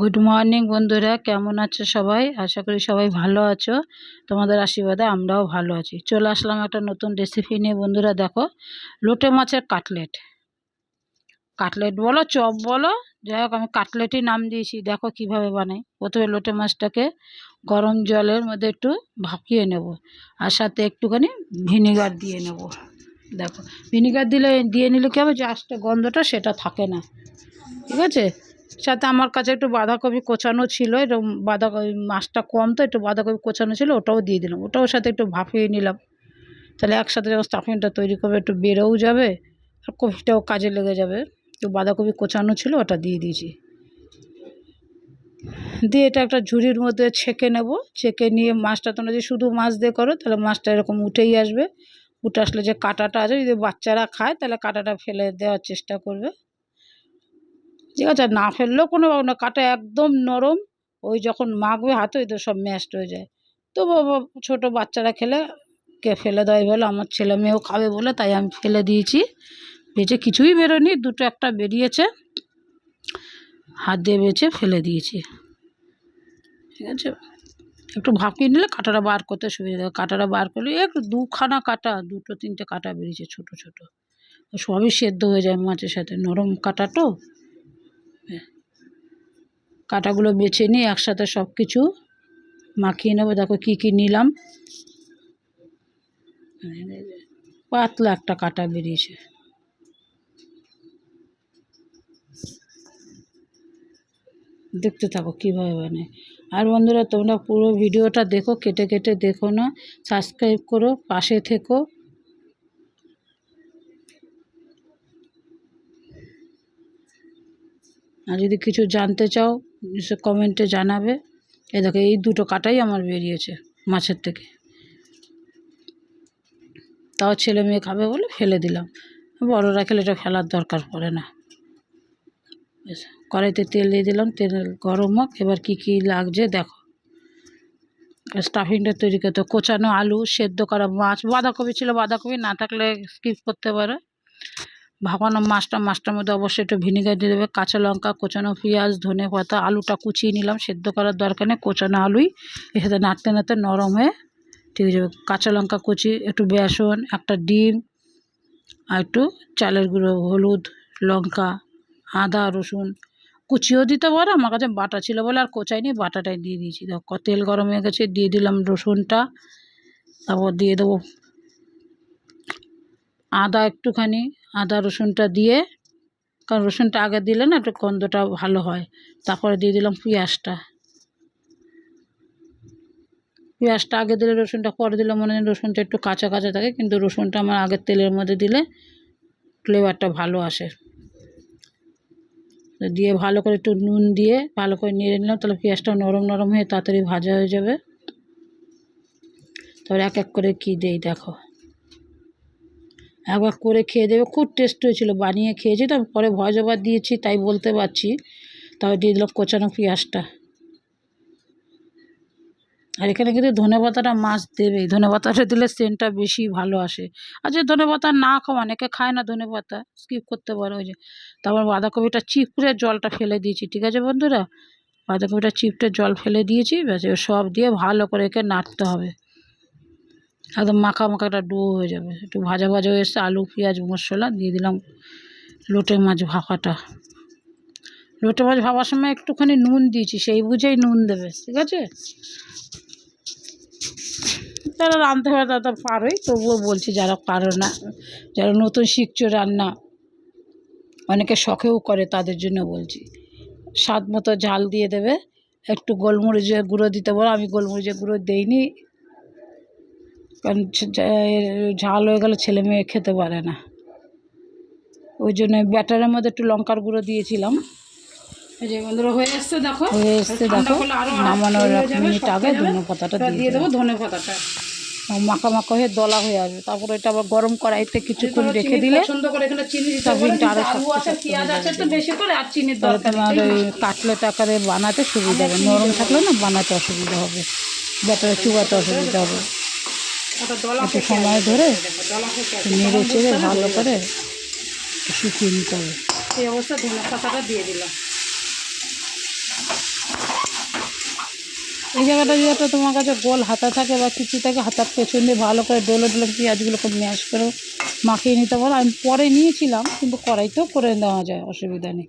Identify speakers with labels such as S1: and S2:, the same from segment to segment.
S1: Good morning বন্ধুরা। কেমন আছো সবাই? আশা করি সবাই ভালো আছো। তোমাদের আশীর্বাদে আমরাও ভালো আছি। চলে আসলাম একটা নতুন রেসিপি নিয়ে। বন্ধুরা, দেখো, লোটে মাছের কাটলেট। কাটলেট বলো, চপ বলো, যাই হোক, আমি কাটলেটই নাম দিয়েছি। দেখো কীভাবে বানাই। প্রথমে লোটে মাছটাকে গরম জলের মধ্যে একটু ভাপিয়ে নেব আর সাথে একটুখানি ভিনিগার দিয়ে নেব। দেখো, ভিনিগার দিলে, দিয়ে নিলে কী হবে? যে আস্তে গন্ধটা সেটা থাকে না। ঠিক আছে? সাথে আমার কাছে একটু বাঁধাকপি কোচানো ছিল এরকম বাঁধাকপি মাছটা কম তো, একটু বাঁধাকপি কোচানো ছিল, ওটাও দিয়ে দিলাম। ওটাও সাথে একটু ভাপিয়ে নিলাম। তাহলে একসাথে যখন স্টাফিংটা তৈরি করবে, একটু বেড়েও যাবে, আর কপিটাও কাজে লেগে যাবে। তো বাঁধাকপি কোচানো ছিল, ওটা দিয়ে দিয়েছি। দিয়ে এটা একটা ঝুড়ির মধ্যে ছেঁকে নেব। ছেঁকে নিয়ে মাছটা তোমরা যদি শুধু মাছ দিয়ে করো, তাহলে মাছটা এরকম উঠেই আসবে। উঠে আসলে যে কাঁটাটা আছে, যদি বাচ্চারা খায়, তাহলে কাঁটাটা ফেলে দেওয়ার চেষ্টা করবে। ঠিক আছে? না ফেললেও কোনো না, কাটা একদম নরম, ওই যখন মাখবে হাতে, ওই তো সব ম্যাশড হয়ে যায়। তো ছোটো বাচ্চারা খেলে, কে ফেলে দেয় বলে? আমার ছেলে মেয়েও খাবে বলে, তাই আমি ফেলে দিয়েছি। বেঁচে কিছুই বেরোয়নি, দুটো একটা বেরিয়েছে, হাত দিয়ে বেছে ফেলে দিয়েছি। ঠিক আছে? একটু ভাপিয়ে নিলে কাঁটাটা বার করতে সুবিধা হবে। কাঁটাটা বার করলে একটু দুখানা কাটা, দুটো, তিনটে কাটা বেরিয়েছে ছোট ছোট। সবই সেদ্ধ হয়ে যায় মাছের সাথে। নরম কাটা তো কাটাগুলো বেছে নিয়ে একসাথে সব কিছু মাখিয়ে নেব। দেখো কী কী নিলাম। পাতলা একটা কাটা বেরিয়েছে। দেখতে থাকো কীভাবে বানায়। আর বন্ধুরা, তোমরা পুরো ভিডিওটা দেখো, কেটে কেটে দেখো না। সাবস্ক্রাইব করো, পাশে থেকো। আর যদি কিছু জানতে চাও নিশ্চয় কমেন্টে জানাবে। এ দেখো, এই দুটো কাটাই আমার বেরিয়েছে মাছের থেকে। তাও ছেলে মেয়ে খাবে বলে ফেলে দিলাম। বড়রা খেলে এটা ফেলার দরকার পড়ে না। কড়াইতে তেল দিয়ে দিলাম, তেল গরম হোক। এবার কী কী লাগছে দেখো। স্টাফিংটা তৈরি করতে কোচানো আলু, সেদ্ধ করা মাছ, বাঁধাকপি ছিল, বাঁধাকপি না থাকলে স্কিপ করতে পারে। ভাপানো মাছটা, মাছটার মধ্যে অবশ্যই একটু ভিনেগার দিয়ে দেবে, কাঁচা লঙ্কা, কোচানো পেঁয়াজ, ধনে পাতা, আলুটা কুচিয়ে নিলাম, সেদ্ধ করার দরকার নেই, কোচানো আলুই এর সাথে নাড়তে নাড়তে নরম হয়ে ঠিক আছে, কাঁচা লঙ্কা কুচি, একটু বেসন, একটা ডিম আর একটু চালের গুঁড়ো, হলুদ, লঙ্কা, আদা, রসুন কুচিও দিতে পারো, আমার কাছে বাটা ছিল বলে আর কোচাইনি, বাটাটাই দিয়ে দিয়েছি, দেখো তেল গরম হয়ে গেছে, দিয়ে দিলাম রসুনটা, তারপর দিয়ে দেবো আদা একটুখানি, আদা, রসুনটা দিয়ে, কারণ রসুনটা আগে দিলে না একটু গন্ধটা ভালো হয়। তারপরে দিয়ে দিলাম পেঁয়াজটা। পেঁয়াজটা আগে দিলে রসুনটা, পরে দিলে মনে হয় রসুনটা একটু কাঁচা কাঁচা থাকে, কিন্তু রসুনটা আমার আগের তেলের মধ্যে দিলে ফ্লেভারটা ভালো আসে। দিয়ে ভালো করে একটু নুন দিয়ে ভালো করে নেড়ে নিলাম, তাহলে পেঁয়াজটা নরম নরম হয়ে তাড়াতাড়ি ভাজা হয়ে যাবে। তারপরে এক এক করে কী দেই দেখো। একবার করে খেয়ে দেবে। খুব টেস্ট হয়েছিল। বানিয়ে খেয়েছি তো, পরে ভয় জবার দিয়েছি, তাই বলতে পারছি। তাও দিয়ে দিলাম কোচানো পেঁয়াজটা। আর এখানে কিন্তু ধনে পাতাটা মাছ দেবেই ধনে পাতাটা দিলে সেন্টটা বেশি ভালো আসে। আর যে ধনে পাতা না খাও অনেকে খায় না ধনে পাতা স্কিপ করতে পারো ওই যে। তারপর বাঁধাকপিটা চিপড়ে জলটা ফেলে দিয়েছি, ঠিক আছে বন্ধুরা? বাঁধাকপিটা চিপটে জল ফেলে দিয়েছি, ব্যাস সব দিয়ে ভালো করে একে নাড়তে হবে। একদম মাখা মাখা একটা ডো হয়ে যাবে। একটু ভাজা ভাজা হয়ে এসছে, আলু, পেঁয়াজ, মশলা দিয়ে দিলাম লোটে মাছ ভাপাটা। লোটে মাছ ভাবার সময় একটুখানি নুন দিয়েছি, সেই বুঝেই নুন দেবে, ঠিক আছে? যারা রাঁধতে পারে তারা তো পারোই, তবুও বলছি যারা পারো না, যারা নতুন শিখছো রান্না, অনেকে শখেও করে, তাদের জন্য বলছি। স্বাদ মতো ঝাল দিয়ে দেবে, একটু গোলমরিচের গুঁড়ো দিতে বলো, আমি গোলমরিচের গুঁড়ো দেইনি কারণ ঝাল হয়ে গেলে ছেলে মেয়ে খেতে পারে না। ওই জন্য ব্যাটারের মধ্যে একটু লঙ্কার গুঁড়ো দিয়েছিলাম।
S2: হয়ে এসছে দেখো।
S1: হয়ে এসছে দেখো। নামানোর এক মিনিট আগে ধনে পাতাটা
S2: দিয়ে দেবো
S1: দেবো
S2: ধনে পাতাটা।
S1: মাখা মাখা হয়ে দলা হয়ে আসবে। তারপরে এটা আবার গরম কড়াইতে কিছুক্ষণ রেখে দিলে তাহলে তোমার ওই কাটলেট আকারে বানাতে সুবিধা হবে। নরম থাকলে না বানাতে অসুবিধা হবে। ব্যাটারে চুবাতে অসুবিধা হবে। সময় ধরে নেড়ে চেড়ে ভালো করে শুকিয়ে নিতে হবে।
S2: অবস্থা ধনে পাতাটা দিয়ে দিলাম
S1: এই জায়গাটা একটা তোমার কাছে গোল হাতা থাকে বা কিছু থাকে হাতার পেছন দিয়ে ভালো করে ডোলে ডোলে পেঁয়াজগুলো খুব ম্যাশ করে মাখিয়ে নিতে পারো। আমি পরে নিয়েছিলাম কিন্তু কড়াইতেও করে নেওয়া যায় অসুবিধা নেই।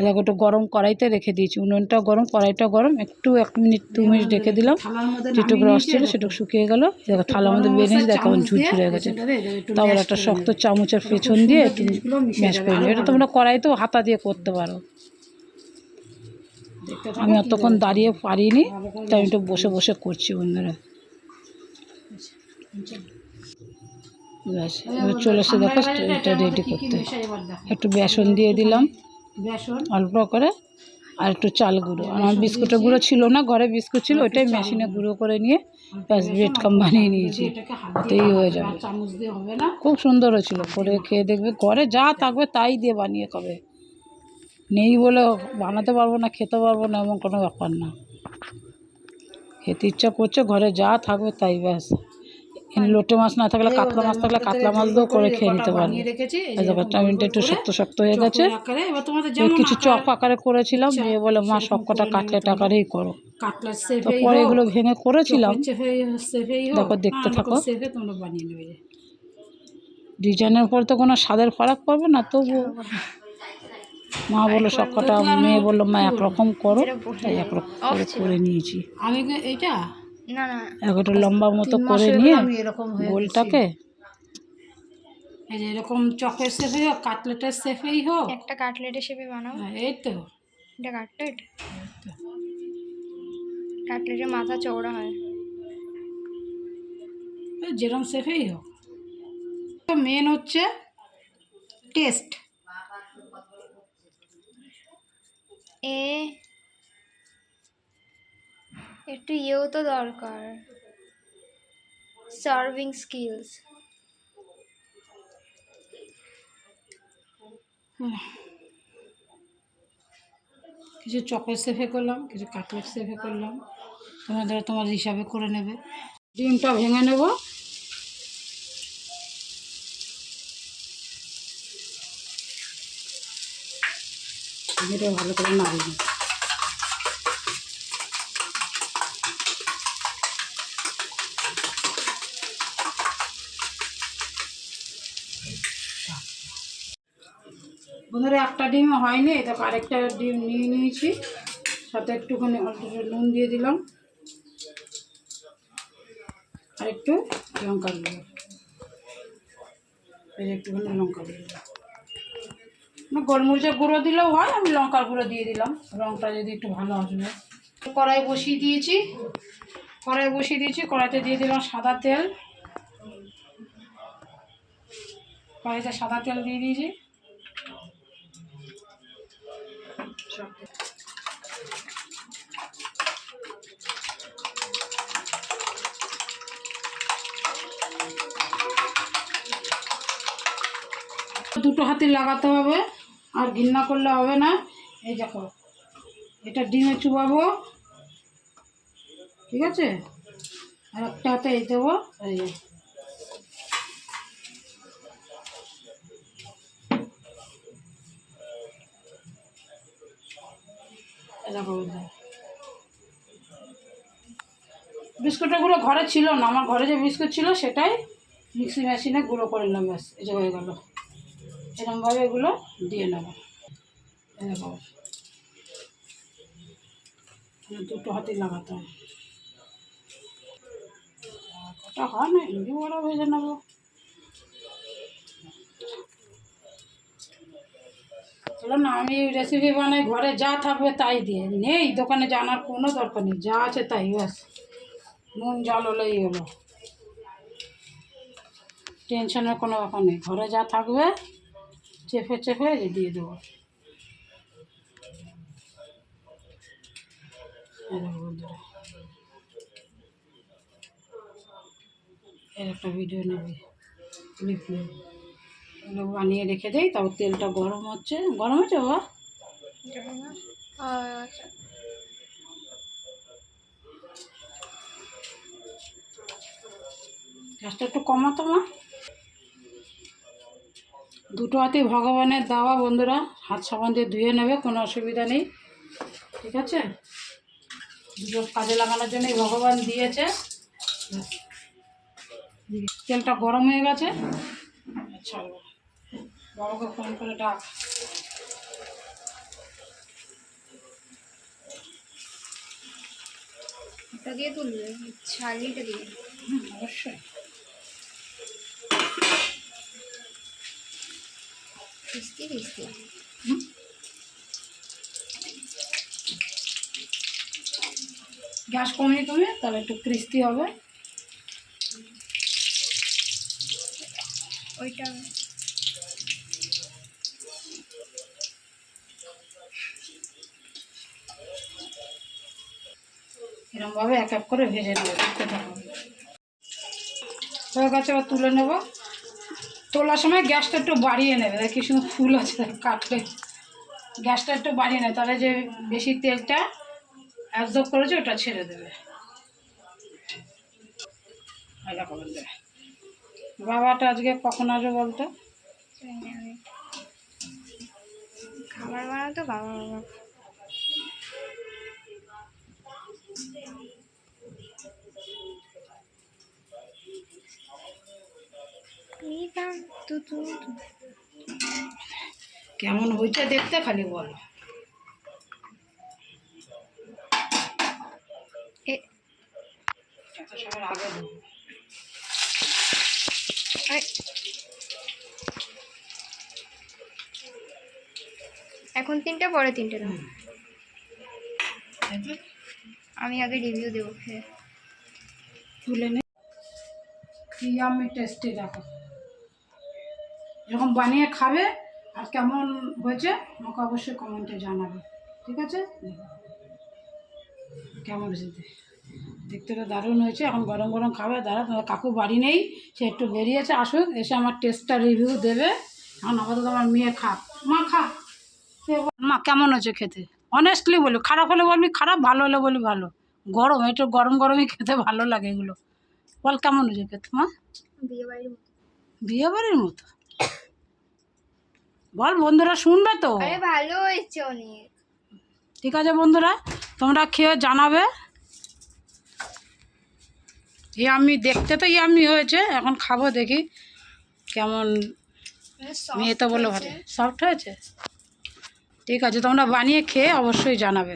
S1: এলাকা একটু গরম কড়াইতে রেখে দিয়েছি। উনুনটা গরম কড়াইটা গরম। একটু এক মিনিট, দু মিনিট রেখে দিলাম। যেটুকু রস ছিল সেটুকু শুকিয়ে গেল। দেখো, থালার মধ্যে নিয়েছি, দেখো ঝুরঝুরে গেছে। তারপর একটা শক্ত চামচের পেছন দিয়ে একটু ম্যাশ করে এটা তোমরা কড়াইতেও হাতা দিয়ে করতে পারো। আমি অতক্ষণ দাঁড়িয়ে পারিনি, তাই আমি একটু বসে বসে করছি বন্ধুরা। ব্যাস চলে এসে দেখো, এটা রেডি করতে। একটু বেসন দিয়ে দিলাম।
S2: বেসন।
S1: অল্প করে আর একটু চাল গুঁড়ো। আমার বিস্কুটের গুঁড়ো ছিল না ঘরে বিস্কুট ছিল ওইটাই মেশিনে গুঁড়ো করে নিয়ে ব্যাস ব্রেড কাম বানিয়ে নিয়েছি।
S2: এটাকে হাত
S1: তাই হয়ে যাবে।
S2: চামচ দিয়ে হবে না?
S1: খুব সুন্দর হয়েছিল করে খেয়ে দেখবে ঘরে যা থাকবে তাই দিয়ে বানিয়ে খাবে। নেই বলে বানাতে পারব না খেতে পারব না এমন কোনো ব্যাপার না। খেতে ইচ্ছা করছে ঘরে যা থাকবে তাই ব্যাস। লোটে মাছ না থাকলে কাতলা মাছ থাকলে কাতলা মাছ দিয়েও করে খেয়ে নিতে পারবে। চাউমিনটা একটু শক্ত শক্ত হয়ে গেছে। কিছু চপ আকারে করেছিলাম মেয়ে বলে মা সব কটা কাটলেট আকারেই করো। পরে এগুলো ভেঙে করেছিলাম। দেখো, দেখতে থাকো। ডিজাইনের পর তো কোনো স্বাদের ফারাক পড়বে না তবু মা বলল সব কটা মেয়ে বলল মা একরকম করো। তাই একরকম করে নিয়েছি।
S2: আমি
S1: একটা লম্বা মতো করে নিয়ে
S2: আমি এরকম
S1: গোলটাকে।
S2: এরকম চকের শেপেই হোক কাটলেটের শেপেই হোক।
S3: একটা কাটলেট হিসেবে বানাও।
S2: হ্যাঁ, এই তো।
S3: এটা কাটলেট? কাটলেটের মাথা চওড়া হয়।
S2: এই যেরকম শেপেই হোক। মেন হচ্ছে টেস্ট
S3: এ একটু ইয়েও তো দরকার। সার্ভিং স্কিলস
S2: কিছু চকলেট শেপে করলাম, কিছু কাটলেট শেপে করলাম। তোমাদের তোমার হিসাবে করে নেবে। ডিমটা ভেঙে নেব। ভালো করে নাড়িয়ে বন্ধুরা একটা ডিম হয়নি এটা আরেকটা ডিম নিয়ে নিয়েছি। সাথে একটুখানি অল্প নুন দিয়ে দিলাম। আর একটু লঙ্কা দিলাম একটুখানি লঙ্কা দিয়ে দিলাম গোলমরিচের গুঁড়ো দিলেও হয়, আমি লঙ্কার গুঁড়ো দিয়ে দিলাম। রঙটা যদি একটু ভালো আসবে। কড়াই বসিয়ে দিয়েছি। কড়াই বসিয়ে দিয়েছি, কড়াইতে দিয়ে দিলাম সাদা তেল। কড়াইতে সাদা তেল দিয়ে দিয়েছি। দুটো হাতে লাগাতে হবে, আর ঘিন্না করলে হবে না। এই দেখো, এটা ডিমে চুবাবো। ঠিক আছে? আর একটা হাতে এই দেবো, এই বিস্কুটগুলো ঘরে ছিল না, আমার ঘরে যে বিস্কুট ছিল সেটাই মিক্সি মেশিনে গুঁড়ো করে নিলাম, ব্যাস যে হয়ে গেল। এরকমভাবে এগুলো দিয়ে নেব। দুটো হাতে লাগাতে হয়। না বড় ভেজে নেব। চলো না, আমি রেসিপি বানাই, ঘরে যা থাকবে তাই দিয়ে। নেই, দোকানে জানার কোনো দরকার নেই, যা আছে তাই, ব্যাস। নুন, জল হলেই হলো। টেনশনের কোনো ব্যাপার নেই, ঘরে যা থাকবে, চেপে চেপে দিয়ে দেবো। এর একটা ভিডিও নেবে। এগুলো বানিয়ে রেখে দেই, তারপর তেলটা গরম হচ্ছে। গরম হচ্ছে বাবা? গ্যাসটা একটু কমাতো মা। দুটো হাতে ভগবানের দেওয়া, বন্ধুরা। হাত সাবান দিয়ে ধুয়ে নেবে, কোনো অসুবিধা নেই। ঠিক আছে? দুটো কাজে লাগানোর জন্যই ভগবান দিয়েছে। তেলটা গরম হয়ে গেছে। আচ্ছা। বাবাকে ফোন করে ডাক।
S3: ওটা দিয়ে তুলবে? ছাগিটা দিয়ে?
S2: অবশ্যই।
S3: কিস্তি কিস্তি
S2: গ্যাস কমিয়ে তুমি তাহলে একটু ক্রিস্পি হবে।
S3: ওইটা
S2: এরকমভাবে এক এক করে ভেজে নেব দেখতে থাকো হয়ে তুলে নেব। তোলার সময় গ্যাসটা একটু বাড়িয়ে নেবে। দেখ সুন্দর ফুল আছে কাটলে। গ্যাসটা একটু বাড়িয়ে নেবে তাহলে যে বেশি তেলটা অ্যাবজর্ব করেছে ওটা ছেড়ে দেবে। বাবাটা আজকে কখন আসবে বলতো।
S3: খাবার বানাতো বাবা বাবা মিঠা তু তু তু।
S2: কেমন হয়েছে দেখতে খালি বলো।
S3: এখন তিনটে পরে তিনটে
S2: তো?
S3: আমি আগে রিভিউ দেবো খেয়ে।
S2: তুলে নে। আমি দেখো। এরকম বানিয়ে খাবে আর কেমন হয়েছে আমাকে অবশ্যই কমেন্টে জানাবে। ঠিক আছে? কেমন হয়েছে? দেখতে তো দারুণ হয়েছে। এখন গরম গরম খাবে। দাঁড়া তোমার কাকু বাড়ি নেই সে একটু বেরিয়েছে আসুক এসে আমার টেস্টটা রিভিউ দেবে। এখন আপাতত আমার মেয়ে খা মা খা। মা কেমন হয়েছে খেতে? অনেস্টলি বলি খারাপ হলে বলবি খারাপ ভালো হলে বলি ভালো। গরম একটু গরম গরমই খেতে ভালো লাগে এগুলো। বল কেমন হয়েছে খেতে মা?
S3: বিয়ে বাড়ির মতো।
S2: বিয়ে বাড়ির মতো? বল বন্ধুরা শুনবে তো?
S3: আরে ভালো হয়েছে অনেক।
S2: ঠিক আছে বন্ধুরা তোমরা খেয়ে জানাবে। ইয়ামি দেখতে তো ইয়ামি হয়েছে এখন খাব দেখি কেমন
S3: মানে
S2: মেয়ে তো বলল ভালো। সফট হয়েছে? ঠিক আছে তোমরা বানিয়ে খেয়ে অবশ্যই জানাবে।